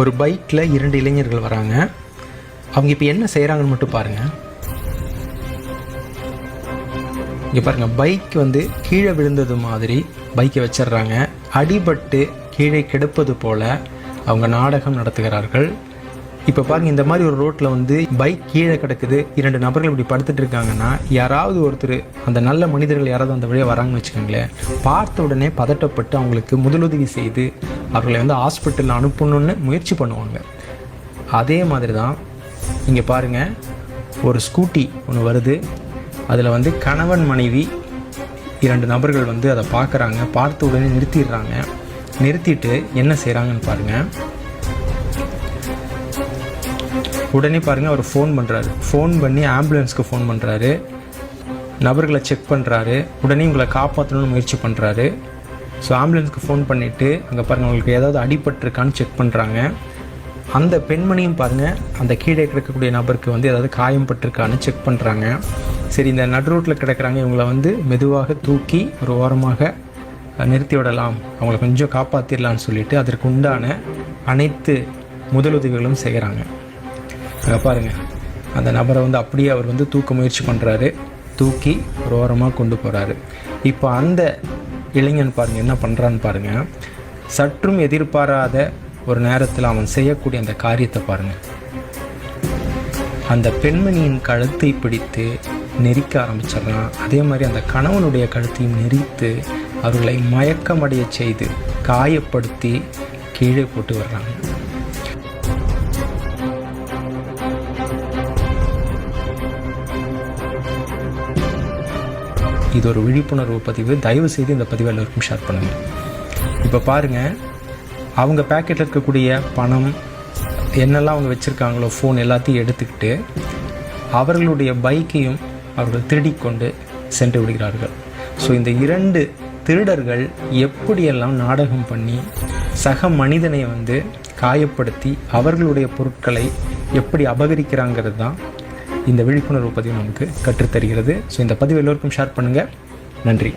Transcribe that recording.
ஒரு பைக்கில் இரண்டு இளைஞர்கள் வராங்க. அவங்க இப்போ என்ன செய்கிறாங்கன்னு மட்டும் பாருங்கள் இங்கே பாருங்கள் பைக் வந்து கீழே விழுந்தது மாதிரி பைக்கை வச்சிடுறாங்க. அடிபட்டு கீழே கெடுப்பது போல் அவங்க நாடகம் நடத்துகிறார்கள். இப்போ பாருங்கள் இந்த மாதிரி ஒரு ரோட்டில் வந்து பைக் கீழே கிடக்குது. இரண்டு நபர்கள் இப்படி படுத்துட்டு இருக்காங்கன்னா யாராவது ஒருத்தர் அந்த நல்ல மனிதர்கள் யாராவது அந்த வழியாக வராங்கன்னு வச்சுக்கோங்களேன் பார்த்த உடனே பதட்டப்பட்டு அவங்களுக்கு முதலுதவி செய்து அவர்களை வந்து ஹாஸ்பிட்டலில் அனுப்பணும்னு முயற்சி பண்ணுவாங்க. அதே மாதிரி தான் இங்கே பாருங்கள் ஒரு ஸ்கூட்டி ஒன்று வருது. அதில் வந்து கணவன் மனைவி இரண்டு நபர்கள் வந்து அதை பார்க்குறாங்க. பார்த்த உடனே நிறுத்திடுறாங்க. நிறுத்திட்டு என்ன செய்கிறாங்கன்னு பாருங்கள் உடனே பாருங்கள் அவர் ஃபோன் பண்ணுறாரு ஃபோன் பண்ணி ஆம்புலன்ஸ்க்கு ஃபோன் பண்ணுறாரு நபர்களை செக் பண்ணுறாரு உடனே உங்களை காப்பாற்றணும்னு முயற்சி பண்ணுறாரு ஸோ ஆம்புலன்ஸ்க்கு ஃபோன் பண்ணிவிட்டு அங்கே பாருங்கள் உங்களுக்கு ஏதாவது அடிபட்டிருக்கான்னு செக் பண்ணுறாங்க அந்த பெண்மணியும் பாருங்கள் அந்த கீழே கிடக்கக்கூடிய நபருக்கு வந்து ஏதாவது காயம் பட்டிருக்கான்னு செக் பண்ணுறாங்க சரி இந்த நடு ரோட்டில் இவங்கள வந்து மெதுவாக தூக்கி ஒரு ஓரமாக நிறுத்தி விடலாம். அவங்கள கொஞ்சம் காப்பாற்றிடலான்னு சொல்லிட்டு அதற்கு உண்டான அனைத்து முதலுதவிகளும் செய்கிறாங்க அங்கே பாருங்கள் அந்த நபரை வந்து அப்படியே அவர் வந்து தூக்க முயற்சி பண்ணுறாரு தூக்கி ஒரு ஓரமாக கொண்டு போகிறாரு இப்போ அந்த இளைஞன் பாருங்கள் என்ன பண்ணுறான்னு பாருங்கள் சற்றும் எதிர்பாராத ஒரு நேரத்தில் அவன் செய்யக்கூடிய அந்த காரியத்தை பாருங்கள் அந்த பெண்மணியின் கழுத்தை பிடித்து நெரிக்க ஆரம்பிச்சிடுறான். அதே மாதிரி அந்த கணவனுடைய கழுத்தையும் நெரித்து அவர்களை மயக்கமடைய செய்து காயப்படுத்தி கீழே போட்டு வர்றாங்க இது ஒரு விழிப்புணர்வு பதிவு. தயவு செய்து இந்த பதிவை எல்லாருக்கும் ஷேர் பண்ணுங்கள் இப்போ பாருங்கள் அவங்க பேக்கெட்டில் இருக்கக்கூடிய பணம் என்னெல்லாம் அவங்க வச்சுருக்காங்களோ ஃபோன் எல்லாத்தையும் எடுத்துக்கிட்டு அவர்களுடைய பைக்கையும் அவர்கள் திருடிக்கொண்டு சென்று விடுகிறார்கள். ஸோ இந்த இரண்டு திருடர்கள் எப்படியெல்லாம் நாடகம் பண்ணி சக மனிதனை வந்து காயப்படுத்தி அவர்களுடைய பொருட்களை எப்படி அபகரிக்கிறாங்கிறது தான் இந்த விழிப்புணர்வு பதிவு நமக்கு கற்றுத்தருகிறது. ஸோ இந்த பதிவு எல்லோருக்கும் ஷேர் பண்ணுங்கள் நன்றி.